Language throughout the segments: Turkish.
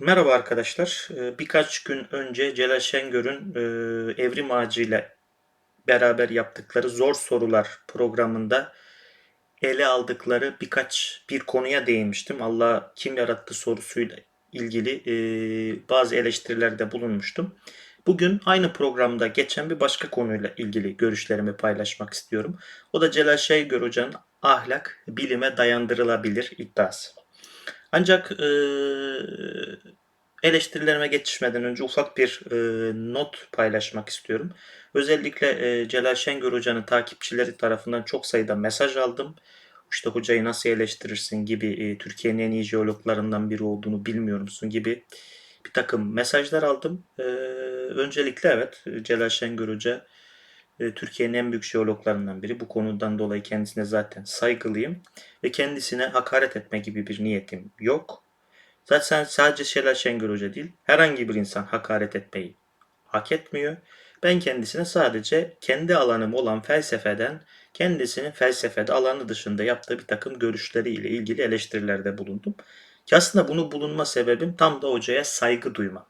Merhaba arkadaşlar. Ee, Birkaç gün önce Celal Şengör'ün e, Evrim Ağacı ile beraber yaptıkları Zor Sorular programında ele aldıkları birkaç bir konuya değinmiştim. Allah kim yarattı sorusuyla ilgili e, bazı eleştirilerde bulunmuştum. Bugün aynı programda geçen bir başka konuyla ilgili görüşlerimi paylaşmak istiyorum. O da Celal Şengör Hoca'nın ahlak bilime dayandırılabilir iddiası. Ancak e, eleştirilerime geçişmeden önce ufak bir e, not paylaşmak istiyorum. Özellikle e, Celal Şengör Hoca'nın takipçileri tarafından çok sayıda mesaj aldım. İşte hocayı nasıl eleştirirsin gibi e, Türkiye'nin en iyi jeologlarından biri olduğunu bilmiyor musun gibi bir takım mesajlar aldım. E, öncelikle evet Celal Şengör Hoca e, Türkiye'nin en büyük jeologlarından biri. Bu konudan dolayı kendisine zaten saygılıyım. Ve kendisine hakaret etme gibi bir niyetim yok. Zaten sadece Şelal Şengör Hoca değil, herhangi bir insan hakaret etmeyi hak etmiyor. Ben kendisine sadece kendi alanım olan felsefeden kendisinin felsefede alanı dışında yaptığı bir takım görüşleriyle ilgili eleştirilerde bulundum. Ki aslında bunu bulunma sebebim tam da hocaya saygı duymam.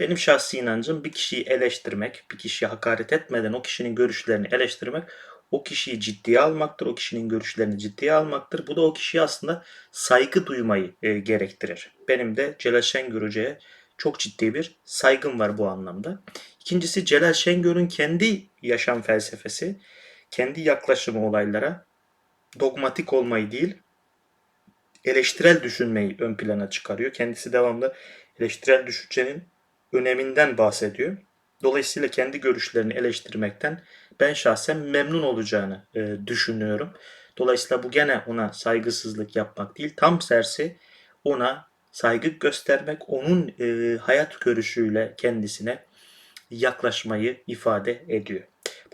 Benim şahsi inancım bir kişiyi eleştirmek, bir kişiye hakaret etmeden o kişinin görüşlerini eleştirmek o kişiyi ciddiye almaktır, o kişinin görüşlerini ciddiye almaktır. Bu da o kişiye aslında saygı duymayı e, gerektirir. Benim de Celal Şengör Hoca'ya çok ciddi bir saygım var bu anlamda. İkincisi Celal Şengör'ün kendi yaşam felsefesi, kendi yaklaşımı olaylara dogmatik olmayı değil, eleştirel düşünmeyi ön plana çıkarıyor. Kendisi devamlı eleştirel düşüncenin öneminden bahsediyor. Dolayısıyla kendi görüşlerini eleştirmekten ben şahsen memnun olacağını e, düşünüyorum. Dolayısıyla bu gene ona saygısızlık yapmak değil, tam tersi ona saygı göstermek, onun e, hayat görüşüyle kendisine yaklaşmayı ifade ediyor.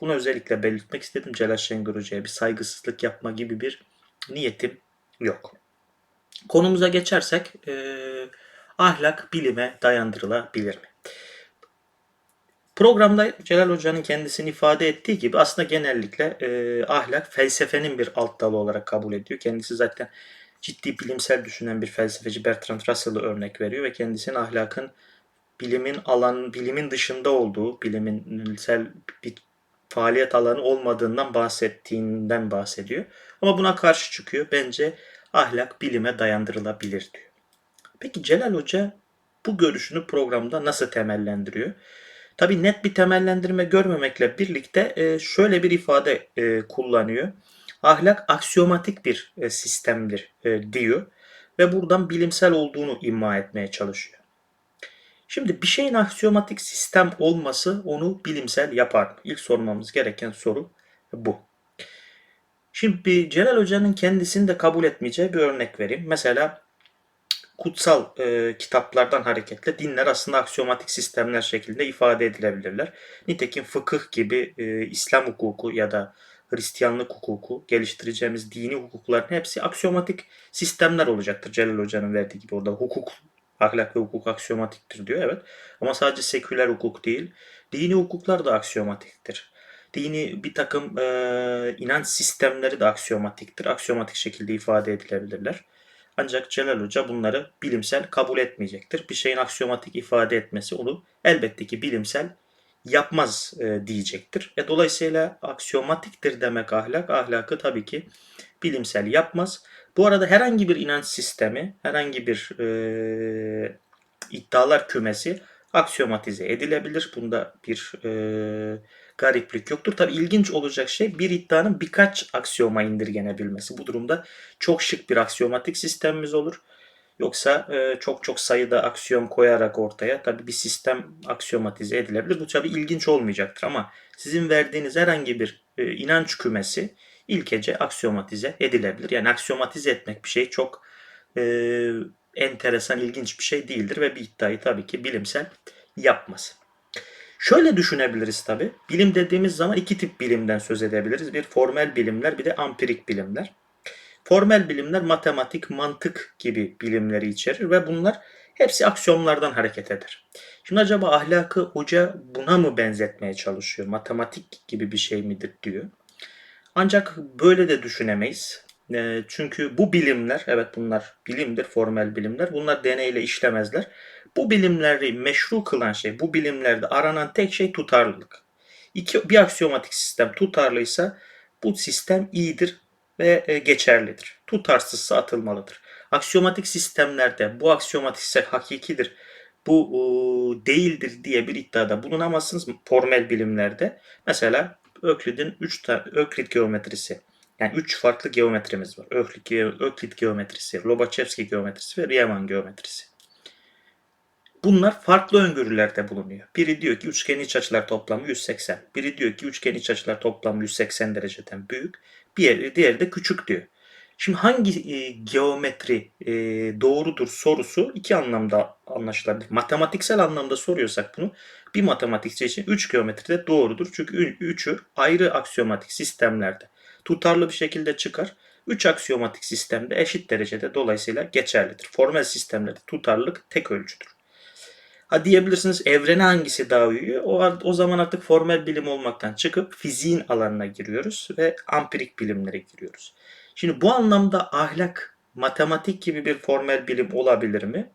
Bunu özellikle belirtmek istedim. Celal Şengör Hoca'ya bir saygısızlık yapma gibi bir niyetim yok. Konumuza geçersek e, ahlak bilime dayandırılabilir mi? Programda Celal Hoca'nın kendisini ifade ettiği gibi aslında genellikle e, ahlak felsefenin bir alt dalı olarak kabul ediyor. Kendisi zaten ciddi bilimsel düşünen bir felsefeci Bertrand Russell'ı örnek veriyor ve kendisinin ahlakın bilimin alan bilimin dışında olduğu, bilimsel bir faaliyet alanı olmadığından bahsettiğinden bahsediyor. Ama buna karşı çıkıyor. Bence ahlak bilime dayandırılabilir diyor. Peki Celal Hoca bu görüşünü programda nasıl temellendiriyor? Tabi net bir temellendirme görmemekle birlikte e, şöyle bir ifade e, kullanıyor. Ahlak aksiyomatik bir e, sistemdir diyor ve buradan bilimsel olduğunu ima etmeye çalışıyor. Şimdi bir şeyin aksiyomatik sistem olması onu bilimsel yapar mı? İlk sormamız gereken soru bu. Şimdi Celal Hoca'nın kendisini de kabul etmeyeceği bir örnek vereyim. Mesela kutsal e, kitaplardan hareketle dinler aslında aksiyomatik sistemler şeklinde ifade edilebilirler. Nitekim fıkıh gibi e, İslam hukuku ya da Hristiyanlık hukuku, geliştireceğimiz dini hukukların hepsi aksiyomatik sistemler olacaktır. Celal Hoca'nın verdiği gibi orada hukuk, ahlak ve hukuk aksiyomatiktir diyor evet. Ama sadece seküler hukuk değil, dini hukuklar da aksiyomatiktir. Dini bir takım e, inanç sistemleri de aksiyomatiktir. Aksiyomatik şekilde ifade edilebilirler. Ancak Celal Hoca bunları bilimsel kabul etmeyecektir. Bir şeyin aksiyomatik ifade etmesi onu elbette ki bilimsel yapmaz e, diyecektir. E, dolayısıyla aksiyomatiktir demek ahlak. Ahlakı tabii ki bilimsel yapmaz. Bu arada herhangi bir inanç sistemi, herhangi bir e, iddialar kümesi aksiyomatize edilebilir. Bunda bir e, gariplik yoktur. Tabi ilginç olacak şey bir iddianın birkaç aksiyoma indirgenebilmesi. Bu durumda çok şık bir aksiyomatik sistemimiz olur. Yoksa e, çok çok sayıda aksiyom koyarak ortaya tabi bir sistem aksiyomatize edilebilir. Bu tabi ilginç olmayacaktır ama sizin verdiğiniz herhangi bir e, inanç kümesi ilkece aksiyomatize edilebilir. Yani aksiyomatize etmek bir şey çok e, enteresan, ilginç bir şey değildir ve bir iddiayı tabii ki bilimsel yapmaz. Şöyle düşünebiliriz tabi. Bilim dediğimiz zaman iki tip bilimden söz edebiliriz. Bir formel bilimler bir de ampirik bilimler. Formel bilimler matematik, mantık gibi bilimleri içerir ve bunlar hepsi aksiyonlardan hareket eder. Şimdi acaba ahlakı hoca buna mı benzetmeye çalışıyor? Matematik gibi bir şey midir diyor. Ancak böyle de düşünemeyiz. E, çünkü bu bilimler, evet bunlar bilimdir, formel bilimler. Bunlar deneyle işlemezler. Bu bilimleri meşru kılan şey, bu bilimlerde aranan tek şey tutarlılık. İki, bir aksiyomatik sistem tutarlıysa bu sistem iyidir ve e, geçerlidir. Tutarsızsa atılmalıdır. Aksiyomatik sistemlerde bu aksiyomatik sistem hakikidir, bu e, değildir diye bir iddiada bulunamazsınız formel bilimlerde. Mesela Öklid'in 3 Öklid geometrisi. Yani 3 farklı geometrimiz var. Öklid, Öklid geometrisi, Lobachevski geometrisi ve Riemann geometrisi. Bunlar farklı öngörülerde bulunuyor. Biri diyor ki üçgen iç açılar toplamı 180. Biri diyor ki üçgen iç açılar toplamı 180 dereceden büyük. Diğeri, diğeri de küçük diyor. Şimdi hangi e, geometri e, doğrudur sorusu iki anlamda anlaşılabilir. Matematiksel anlamda soruyorsak bunu bir matematikçi için 3 geometri de doğrudur. Çünkü 3'ü ayrı aksiyomatik sistemlerde tutarlı bir şekilde çıkar. 3 aksiyomatik sistemde eşit derecede dolayısıyla geçerlidir. Formel sistemlerde tutarlılık tek ölçüdür. Ha diyebilirsiniz evrene hangisi daha uyuyor? O, o zaman artık formel bilim olmaktan çıkıp fiziğin alanına giriyoruz ve ampirik bilimlere giriyoruz. Şimdi bu anlamda ahlak, matematik gibi bir formel bilim olabilir mi?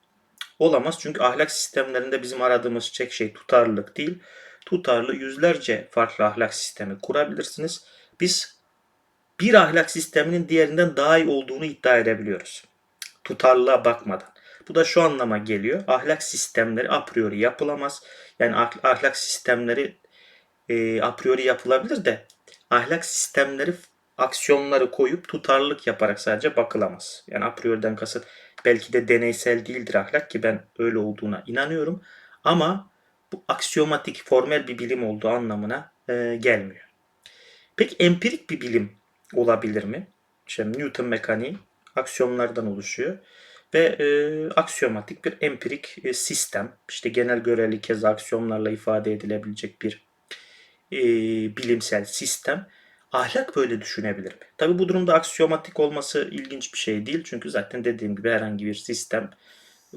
Olamaz çünkü ahlak sistemlerinde bizim aradığımız tek şey tutarlılık değil. Tutarlı yüzlerce farklı ahlak sistemi kurabilirsiniz. Biz bir ahlak sisteminin diğerinden daha iyi olduğunu iddia edebiliyoruz. Tutarlılığa bakmadan. Bu da şu anlama geliyor. Ahlak sistemleri a priori yapılamaz. Yani ahlak sistemleri e, a priori yapılabilir de ahlak sistemleri aksiyonları koyup tutarlılık yaparak sadece bakılamaz. Yani a priori'den kasıt belki de deneysel değildir ahlak ki ben öyle olduğuna inanıyorum. Ama bu aksiyomatik, formel bir bilim olduğu anlamına e, gelmiyor. Peki empirik bir bilim olabilir mi? İşte Newton mekaniği aksiyonlardan oluşuyor ve e, aksiyomatik bir empirik e, sistem. İşte genel göreli kez aksiyonlarla ifade edilebilecek bir e, bilimsel sistem. Ahlak böyle düşünebilir mi? Tabi bu durumda aksiyomatik olması ilginç bir şey değil. Çünkü zaten dediğim gibi herhangi bir sistem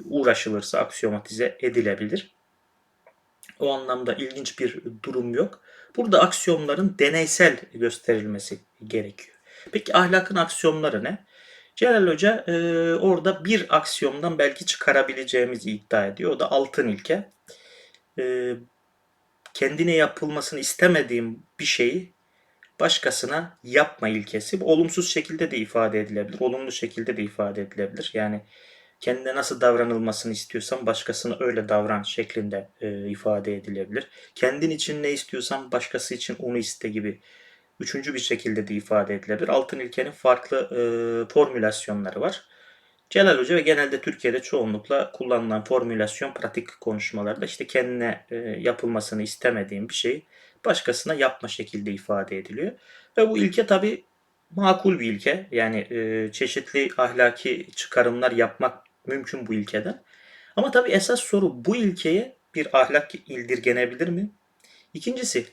uğraşılırsa aksiyomatize edilebilir. O anlamda ilginç bir durum yok. Burada aksiyonların deneysel gösterilmesi gerekiyor. Peki ahlakın aksiyonları ne? Celal Hoca e, orada bir aksiyondan belki çıkarabileceğimizi iddia ediyor. O da altın ilke. E, kendine yapılmasını istemediğim bir şeyi başkasına yapma ilkesi. Bu olumsuz şekilde de ifade edilebilir. Olumlu şekilde de ifade edilebilir. Yani kendine nasıl davranılmasını istiyorsan başkasına öyle davran şeklinde e, ifade edilebilir. Kendin için ne istiyorsan başkası için onu iste gibi üçüncü bir şekilde de ifade edilebilir. Altın ilkenin farklı e, formülasyonları var. Celal Hoca ve genelde Türkiye'de çoğunlukla kullanılan formülasyon pratik konuşmalarda işte kendine e, yapılmasını istemediğim bir şeyi başkasına yapma şekilde ifade ediliyor. Ve bu ilke tabi makul bir ilke. Yani e, çeşitli ahlaki çıkarımlar yapmak mümkün bu ilkeden. Ama tabi esas soru bu ilkeye bir ahlak ildirgenebilir mi? İkincisi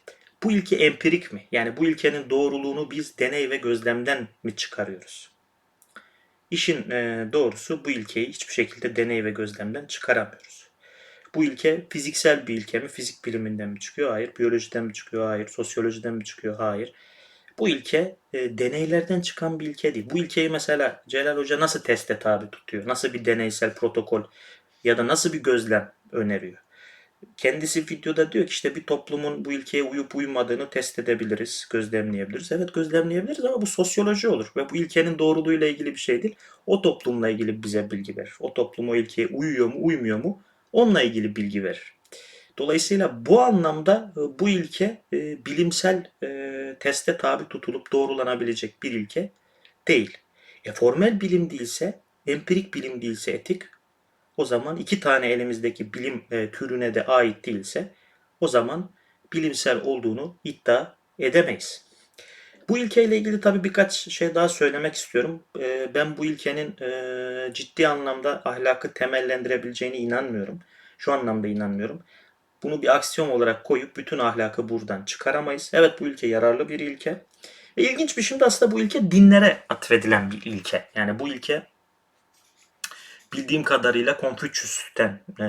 bu ilke empirik mi? Yani bu ilkenin doğruluğunu biz deney ve gözlemden mi çıkarıyoruz? İşin e, doğrusu bu ilkeyi hiçbir şekilde deney ve gözlemden çıkaramıyoruz. Bu ilke fiziksel bir ilke mi? Fizik biliminden mi çıkıyor? Hayır. Biyolojiden mi çıkıyor? Hayır. Sosyolojiden mi çıkıyor? Hayır. Bu ilke e, deneylerden çıkan bir ilke değil. Bu ilkeyi mesela Celal Hoca nasıl teste tabi tutuyor? Nasıl bir deneysel protokol ya da nasıl bir gözlem öneriyor? Kendisi videoda diyor ki işte bir toplumun bu ilkeye uyup uymadığını test edebiliriz, gözlemleyebiliriz. Evet gözlemleyebiliriz ama bu sosyoloji olur ve bu ilkenin doğruluğuyla ilgili bir şey değil. O toplumla ilgili bize bilgi verir. O toplum o ilkeye uyuyor mu, uymuyor mu onunla ilgili bilgi verir. Dolayısıyla bu anlamda e, bu ilke e, bilimsel e, teste tabi tutulup doğrulanabilecek bir ilke değil. E, formel bilim değilse, empirik bilim değilse etik, o zaman iki tane elimizdeki bilim e, türüne de ait değilse o zaman bilimsel olduğunu iddia edemeyiz. Bu ilkeyle ilgili tabii birkaç şey daha söylemek istiyorum. E, ben bu ilkenin e, ciddi anlamda ahlakı temellendirebileceğine inanmıyorum. Şu anlamda inanmıyorum. Bunu bir aksiyon olarak koyup bütün ahlakı buradan çıkaramayız. Evet bu ilke yararlı bir ilke. Ve ilginç bir şey de aslında bu ilke dinlere atfedilen bir ilke. Yani bu ilke bildiğim kadarıyla Konfüçyüs'ten e,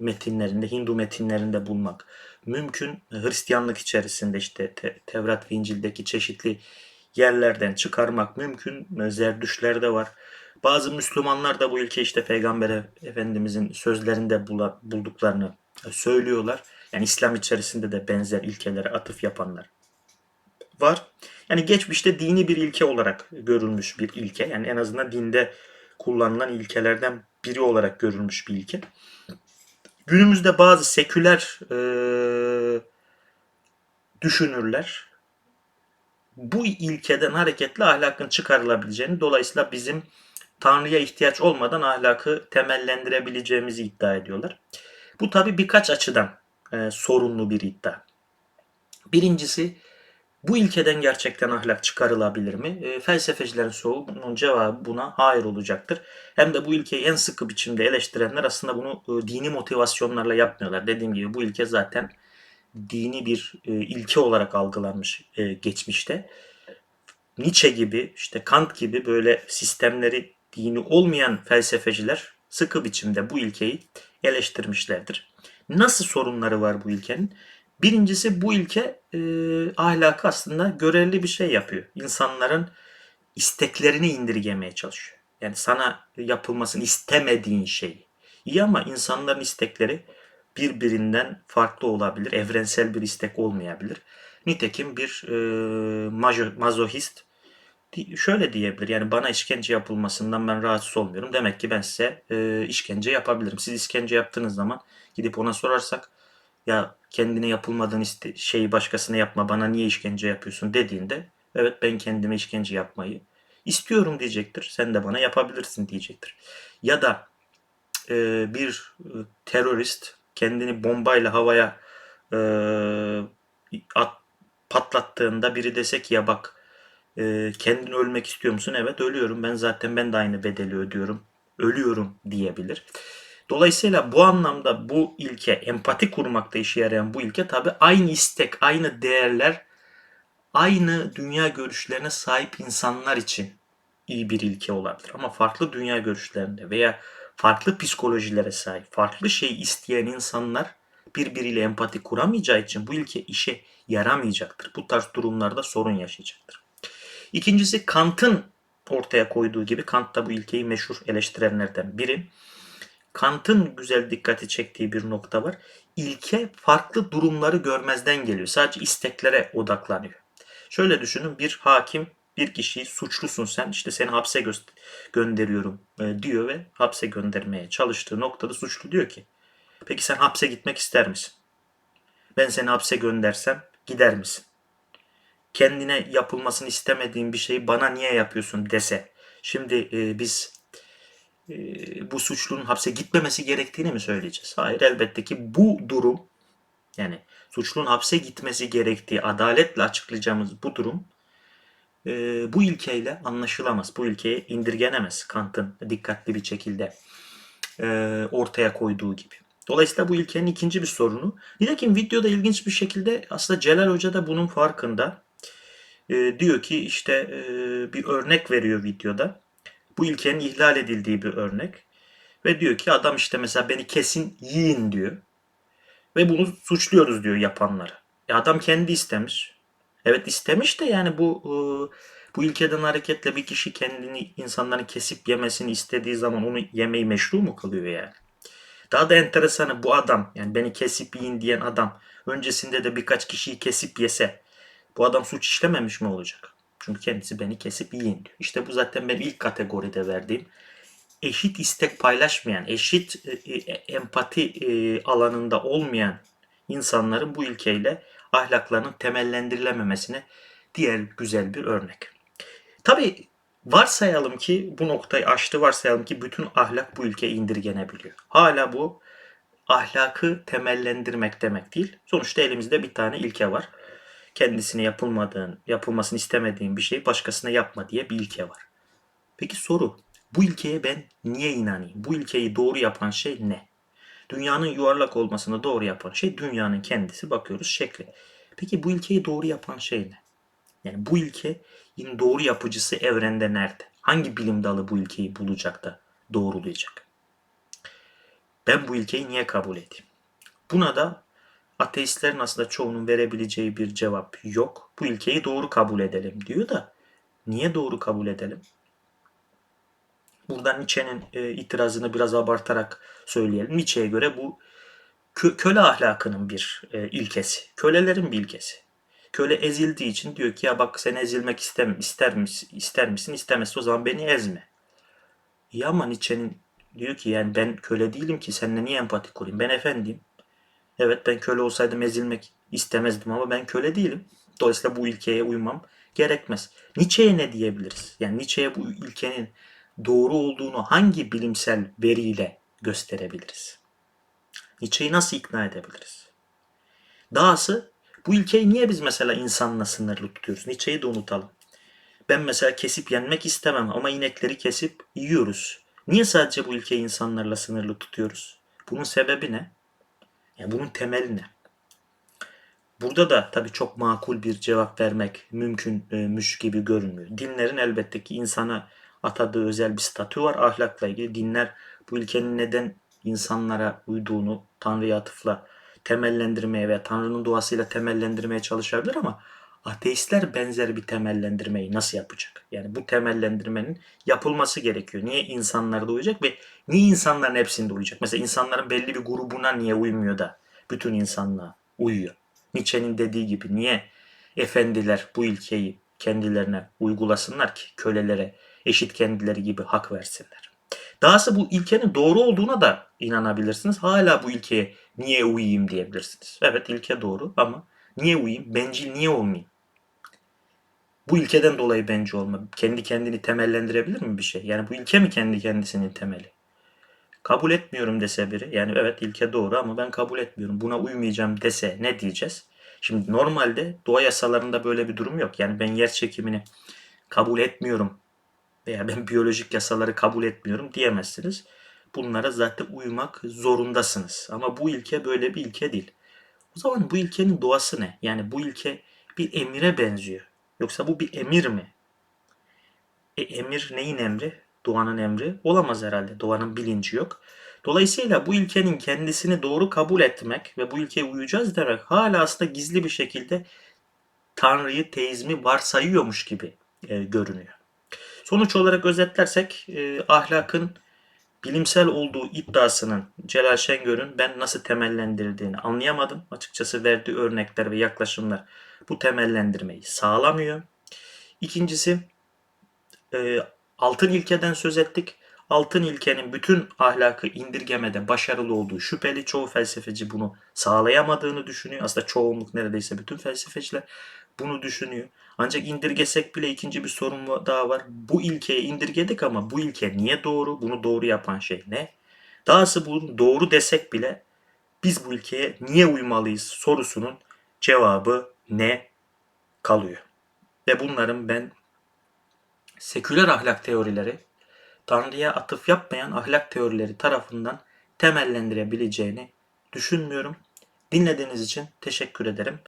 metinlerinde, Hindu metinlerinde bulmak mümkün. Hristiyanlık içerisinde işte te, Tevrat ve İncil'deki çeşitli yerlerden çıkarmak mümkün. Zerdüşlerde var. Bazı Müslümanlar da bu ilke işte Peygamber Efendimizin sözlerinde bulduklarını söylüyorlar. Yani İslam içerisinde de benzer ilkelere atıf yapanlar var. Yani geçmişte dini bir ilke olarak görülmüş bir ilke. Yani en azından dinde kullanılan ilkelerden biri olarak görülmüş bir ilke. Günümüzde bazı seküler e, düşünürler bu ilkeden hareketle ahlakın çıkarılabileceğini dolayısıyla bizim Tanrı'ya ihtiyaç olmadan ahlakı temellendirebileceğimizi iddia ediyorlar. Bu tabi birkaç açıdan e, sorunlu bir iddia. Birincisi bu ilkeden gerçekten ahlak çıkarılabilir mi? E, felsefecilerin çoğunun cevabı buna hayır olacaktır. Hem de bu ilkeyi en sıkı biçimde eleştirenler aslında bunu e, dini motivasyonlarla yapmıyorlar. Dediğim gibi bu ilke zaten dini bir e, ilke olarak algılanmış e, geçmişte. Nietzsche gibi, işte Kant gibi böyle sistemleri dini olmayan felsefeciler sıkı biçimde bu ilkeyi eleştirmişlerdir. Nasıl sorunları var bu ilkenin? Birincisi bu ilke e, ahlakı aslında görevli bir şey yapıyor. İnsanların isteklerini indirgemeye çalışıyor. Yani sana yapılmasını istemediğin şey. İyi ama insanların istekleri birbirinden farklı olabilir. Evrensel bir istek olmayabilir. Nitekim bir e, majo, mazohist şöyle diyebilir. Yani bana işkence yapılmasından ben rahatsız olmuyorum. Demek ki ben size e, işkence yapabilirim. Siz işkence yaptığınız zaman gidip ona sorarsak ya kendine yapılmadığın iste- şeyi başkasına yapma bana niye işkence yapıyorsun dediğinde evet ben kendime işkence yapmayı istiyorum diyecektir. Sen de bana yapabilirsin diyecektir. Ya da e, bir e, terörist kendini bombayla havaya e, at, patlattığında biri dese ki ya bak e, kendini ölmek istiyor musun? Evet ölüyorum. Ben zaten ben de aynı bedeli ödüyorum. Ölüyorum diyebilir. Dolayısıyla bu anlamda bu ilke, empati kurmakta işe yarayan bu ilke tabi aynı istek, aynı değerler, aynı dünya görüşlerine sahip insanlar için iyi bir ilke olabilir. Ama farklı dünya görüşlerinde veya farklı psikolojilere sahip, farklı şey isteyen insanlar birbiriyle empati kuramayacağı için bu ilke işe yaramayacaktır. Bu tarz durumlarda sorun yaşayacaktır. İkincisi Kant'ın ortaya koyduğu gibi Kant da bu ilkeyi meşhur eleştirenlerden biri. Kant'ın güzel dikkati çektiği bir nokta var. İlke farklı durumları görmezden geliyor. Sadece isteklere odaklanıyor. Şöyle düşünün bir hakim bir kişiyi suçlusun sen işte seni hapse gö- gönderiyorum e, diyor ve hapse göndermeye çalıştığı noktada suçlu diyor ki peki sen hapse gitmek ister misin? Ben seni hapse göndersem gider misin? Kendine yapılmasını istemediğin bir şeyi bana niye yapıyorsun dese. Şimdi e, biz bu suçlunun hapse gitmemesi gerektiğini mi söyleyeceğiz? Hayır elbette ki bu durum yani suçlunun hapse gitmesi gerektiği adaletle açıklayacağımız bu durum e, bu ilkeyle anlaşılamaz. Bu ilkeye indirgenemez Kant'ın dikkatli bir şekilde e, ortaya koyduğu gibi. Dolayısıyla bu ilkenin ikinci bir sorunu. Nitekim videoda ilginç bir şekilde aslında Celal Hoca da bunun farkında. E, diyor ki işte bir örnek veriyor videoda. Bu ilkenin ihlal edildiği bir örnek. Ve diyor ki adam işte mesela beni kesin yiyin diyor. Ve bunu suçluyoruz diyor yapanları. E adam kendi istemiş. Evet istemiş de yani bu e, bu ilkeden hareketle bir kişi kendini insanların kesip yemesini istediği zaman onu yemeyi meşru mu kılıyor yani? Daha da enteresanı bu adam yani beni kesip yiyin diyen adam öncesinde de birkaç kişiyi kesip yese bu adam suç işlememiş mi olacak? Çünkü kendisi beni kesip yiyin diyor. İşte bu zaten ben ilk kategoride verdiğim eşit istek paylaşmayan, eşit e, e, empati e, alanında olmayan insanların bu ilkeyle ahlaklarının temellendirilememesine diğer güzel bir örnek. Tabi varsayalım ki bu noktayı aştı varsayalım ki bütün ahlak bu ülkeye indirgenebiliyor. Hala bu ahlakı temellendirmek demek değil. Sonuçta elimizde bir tane ilke var. Kendisine yapılmadığın, yapılmasını istemediğin bir şeyi başkasına yapma diye bir ilke var. Peki soru, bu ilkeye ben niye inanayım? Bu ilkeyi doğru yapan şey ne? Dünyanın yuvarlak olmasını doğru yapan şey dünyanın kendisi. Bakıyoruz şekli. Peki bu ilkeyi doğru yapan şey ne? Yani bu ilkenin doğru yapıcısı evrende nerede? Hangi bilim dalı bu ilkeyi bulacak da doğrulayacak? Ben bu ilkeyi niye kabul edeyim? Buna da ateistlerin aslında çoğunun verebileceği bir cevap yok. Bu ilkeyi doğru kabul edelim diyor da niye doğru kabul edelim? Buradan Nietzsche'nin e, itirazını biraz abartarak söyleyelim. Nietzsche'ye göre bu kö- köle ahlakının bir e, ilkesi. Kölelerin bir ilkesi. Köle ezildiği için diyor ki ya bak sen ezilmek istem ister misin, ister misin istemezse o zaman beni ezme. İyi ama Nietzsche'nin diyor ki yani ben köle değilim ki seninle niye empati kurayım? Ben efendiyim. Evet ben köle olsaydım ezilmek istemezdim ama ben köle değilim. Dolayısıyla bu ilkeye uymam gerekmez. Nietzsche'ye ne diyebiliriz? Yani Nietzsche'ye bu ilkenin doğru olduğunu hangi bilimsel veriyle gösterebiliriz? Nietzsche'yi nasıl ikna edebiliriz? Dahası bu ilkeyi niye biz mesela insanla sınırlı tutuyoruz? Nietzsche'yi de unutalım. Ben mesela kesip yenmek istemem ama inekleri kesip yiyoruz. Niye sadece bu ilkeyi insanlarla sınırlı tutuyoruz? Bunun sebebi ne? Yani bunun temeli ne? Burada da tabii çok makul bir cevap vermek mümkünmüş gibi görünmüyor. Dinlerin elbette ki insana atadığı özel bir statü var ahlakla ilgili. Dinler bu ilkenin neden insanlara uyduğunu Tanrı'ya atıfla temellendirmeye veya Tanrı'nın duasıyla temellendirmeye çalışabilir ama ateistler benzer bir temellendirmeyi nasıl yapacak? Yani bu temellendirmenin yapılması gerekiyor. Niye insanlarda uyacak ve niye insanların hepsinde uyacak? Mesela insanların belli bir grubuna niye uymuyor da bütün insanlığa uyuyor? Nietzsche'nin dediği gibi niye efendiler bu ilkeyi kendilerine uygulasınlar ki kölelere eşit kendileri gibi hak versinler. Dahası bu ilkenin doğru olduğuna da inanabilirsiniz. Hala bu ilkeye niye uyuyayım diyebilirsiniz. Evet ilke doğru ama niye uyuyayım? Bencil niye olmayayım? Bu ilkeden dolayı bencil olma. Kendi kendini temellendirebilir mi bir şey? Yani bu ilke mi kendi kendisinin temeli? Kabul etmiyorum dese biri. Yani evet ilke doğru ama ben kabul etmiyorum. Buna uymayacağım dese ne diyeceğiz? Şimdi normalde doğa yasalarında böyle bir durum yok. Yani ben yer çekimini kabul etmiyorum veya ben biyolojik yasaları kabul etmiyorum diyemezsiniz. Bunlara zaten uymak zorundasınız. Ama bu ilke böyle bir ilke değil. O zaman bu ilkenin doğası ne? Yani bu ilke bir emire benziyor. Yoksa bu bir emir mi? E, emir neyin emri? Doğanın emri olamaz herhalde. Doğanın bilinci yok. Dolayısıyla bu ilkenin kendisini doğru kabul etmek ve bu ilkeye uyacağız demek hala aslında gizli bir şekilde Tanrı'yı, teizmi varsayıyormuş gibi e, görünüyor. Sonuç olarak özetlersek e, ahlakın bilimsel olduğu iddiasının Celal Şengör'ün ben nasıl temellendirdiğini anlayamadım. Açıkçası verdiği örnekler ve yaklaşımlar bu temellendirmeyi sağlamıyor. İkincisi e, altın ilkeden söz ettik. Altın ilkenin bütün ahlakı indirgemede başarılı olduğu şüpheli. Çoğu felsefeci bunu sağlayamadığını düşünüyor. Aslında çoğunluk neredeyse bütün felsefeciler bunu düşünüyor. Ancak indirgesek bile ikinci bir sorun daha var. Bu ilkeye indirgedik ama bu ilke niye doğru? Bunu doğru yapan şey ne? Dahası bunu doğru desek bile biz bu ilkeye niye uymalıyız sorusunun cevabı ne kalıyor. Ve bunların ben seküler ahlak teorileri Tanrı'ya atıf yapmayan ahlak teorileri tarafından temellendirebileceğini düşünmüyorum. Dinlediğiniz için teşekkür ederim.